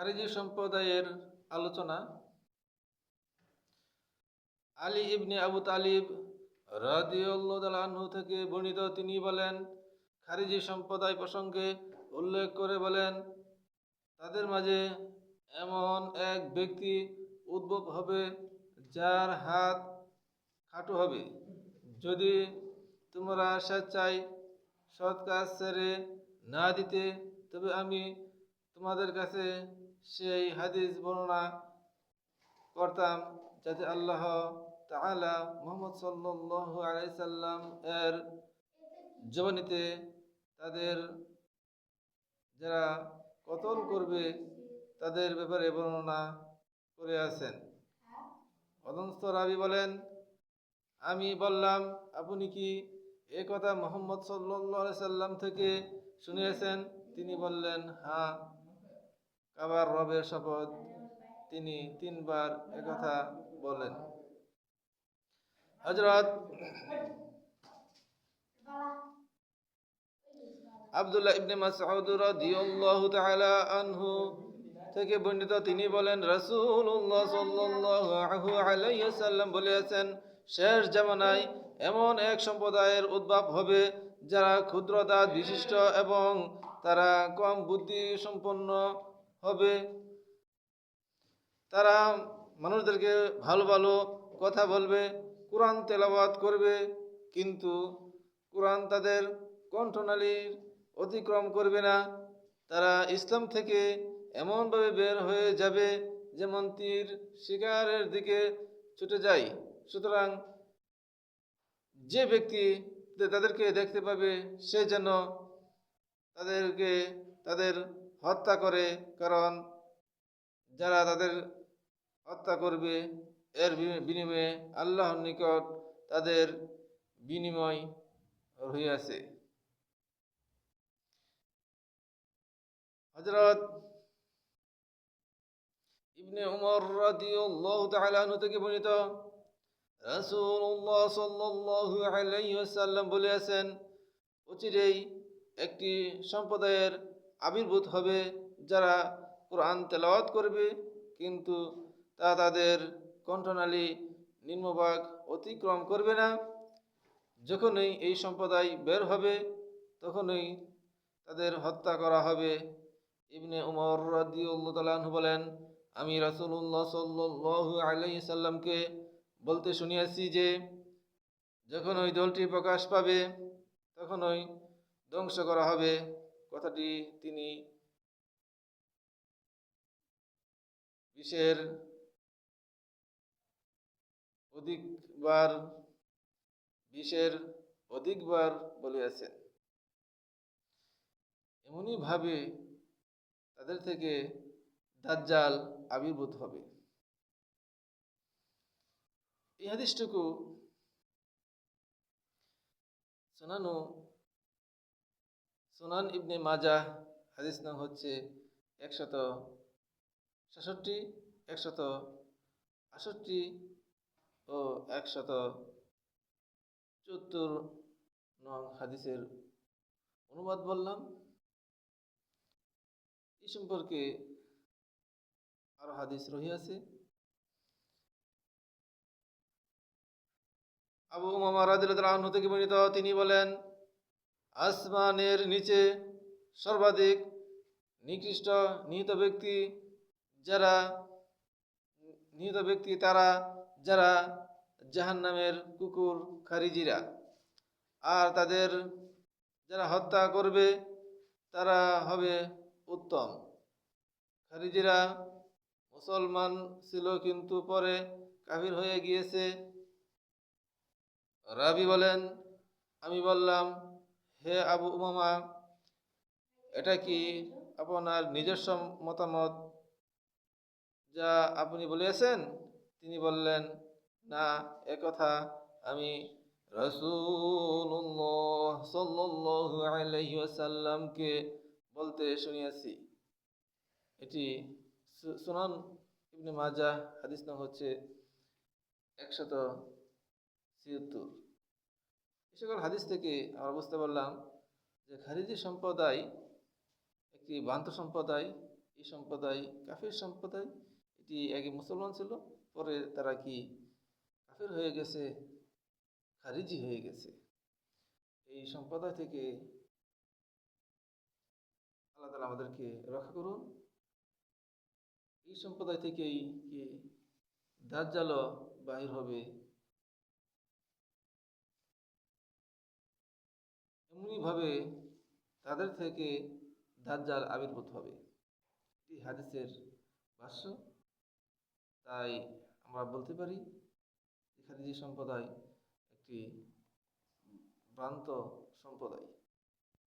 খারিজি সম্প্রদায়ের আলোচনা। আলী ইবনে আবু তালিব রাদিউল্লাহ থেকে বর্ণিত তিনি বলেন, খারিজি সম্প্রদায় প্রসঙ্গে উল্লেখ করে বলেন, তাদের মাঝে এমন এক ব্যক্তি উদ্ভব হবে যার হাত খাটো হবে। যদি তোমরা স্বেচ্ছায় সৎ কাজ ছেড়ে না দিতে, তবে আমি তোমাদের কাছে সেই হাদিস বর্ণনা করতাম যাতে আল্লাহ তাআলা মোহাম্মদ সাল্লাল্লাহু আলাইহি সাল্লাম এর জবানিতে তাদের যারা কতল করবে তাদের ব্যাপারে বর্ণনা করে আছেন অদন্ত রাবি বলেন, আমি বললাম, আপনি কি এ কথা মোহাম্মদ আলাইহি সাল্লাম থেকে শুনিয়েছেন তিনি বললেন হ্যাঁ। কাবার রবের শপথ তিনি তিনবার একথা বলেন। হজরত আব্দুল্লাহ ইবনে মাসউদ রাদিয়াল্লাহু তাআলা আনহু থেকে বর্ণিত তিনি বলেন, রাসূলুল্লাহ সাল্লাল্লাহু আলাইহি সাল্লাম বলেছেন, শেষ জামানায় এমন এক সম্প্রদায়ের উদ্ভব হবে যারা ক্ষুদ্র দাঁত বিশিষ্ট এবং তারা কম বুদ্ধি সম্পন্ন হবে। তারা মানুষদেরকে ভালো ভালো কথা বলবে, কোরআন তেলাবাদ করবে, কিন্তু কোরআন তাদের কণ্ঠনালীর অতিক্রম করবে না। তারা ইসলাম থেকে এমনভাবে বের হয়ে যাবে যেমন তীর শিকারের দিকে ছুটে যায়। সুতরাং যে ব্যক্তি তাদেরকে দেখতে পাবে, সে যেন তাদেরকে তাদের হত্যা করে, কারণ যারা তাদের হত্যা করবে, এর বিনিময়ে আল্লাহর নিকট তাদের বিনিময় হইয়াছে। হজরত ইবনে উমর রাদিয়াল্লাহু তাআলা আনহু থেকে বর্ণিত রাসূলুল্লাহ সাল্লাল্লাহু আলাইহি ওয়াসাল্লাম বলেছেন, অচিরেই একটি সম্প্রদায়ের আবির্ভূত হবে যারা কোরআন তেলাওয়াত করবে, কিন্তু তা তাদের কণ্ঠনালী নিম্নভাগ অতিক্রম করবে না। যখনই এই সম্প্রদায় বের হবে, তখনই তাদের হত্যা করা হবে। ইবনে উমর আনহু বলেন, আমি রাসূলুল্লাহ সাল্লাল্লাহু আলাইহি সাল্লামকে বলতে শুনিয়াছি যে যখন ওই দলটি প্রকাশ পাবে তখন ওই ধ্বংস করা হবে। কথাটি তিনি বিশের অধিকবার বিশের অধিকবার বলিয়াছেন। এমনই ভাবে তাদের থেকে দাজ্জাল আবির্ভূত হবে। এই হাদিসটুকু শোনানো সুনান ইবনে মাজা হাদিস নাম হচ্ছে একশত সাতষট্টি একশত আষট্টি ও একশত চুয়াত্তর নং হাদিসের অনুবাদ বললাম। এই সম্পর্কে আরও হাদিস রহিয়াছে আবু উমামা রাদিয়াল্লাহু থেকে বর্ণিত তিনি বলেন আসমানের নিচে সর্বাধিক নিকৃষ্ট নিহিত ব্যক্তি যারা, নিহিত ব্যক্তি তারা যারা জাহান্নামের কুকুর খারিজিরা। আর তাদের যারা হত্যা করবে, তারা হবে উত্তম। খারিজিরা মুসলমান ছিল কিন্তু পরে কাফির হয়ে গিয়েছে। রাবি বলেন, আমি বললাম হে আবু উমামা, এটা কি আপনার নিজস্ব মতামত যা আপনি বলেছেন তিনি বললেন, না একথা আমি রসুল্লাহ বলতে শুনিয়াছি। এটি সুনান ইবনে মাজা হাদিস হচ্ছে একশত ছিয়াত্তর। সকল হাদিস থেকে আমরা বুঝতে পারলাম যে খারিজি সম্প্রদায়, একটি বান্ত সম্প্রদায়, এই সম্প্রদায় কাফির সম্প্রদায়, এটি আগে মুসলমান ছিল, পরে তারা কি কাফের হয়ে গেছে, খারিজি হয়ে গেছে। এই সম্প্রদায় থেকে আল্লাহ তালা আমাদেরকে রক্ষা করুন। এই সম্প্রদায় থেকেই কি দাজ্জাল বাহির হবে এমনিভাবে তাদের থেকে দাজ্জাল আবির্ভূত হবে। এটি হাদিসের ভাষ্য। তাই আমরা বলতে পারি খাদিজি সম্প্রদায় একটি ভ্রান্ত সম্প্রদায়।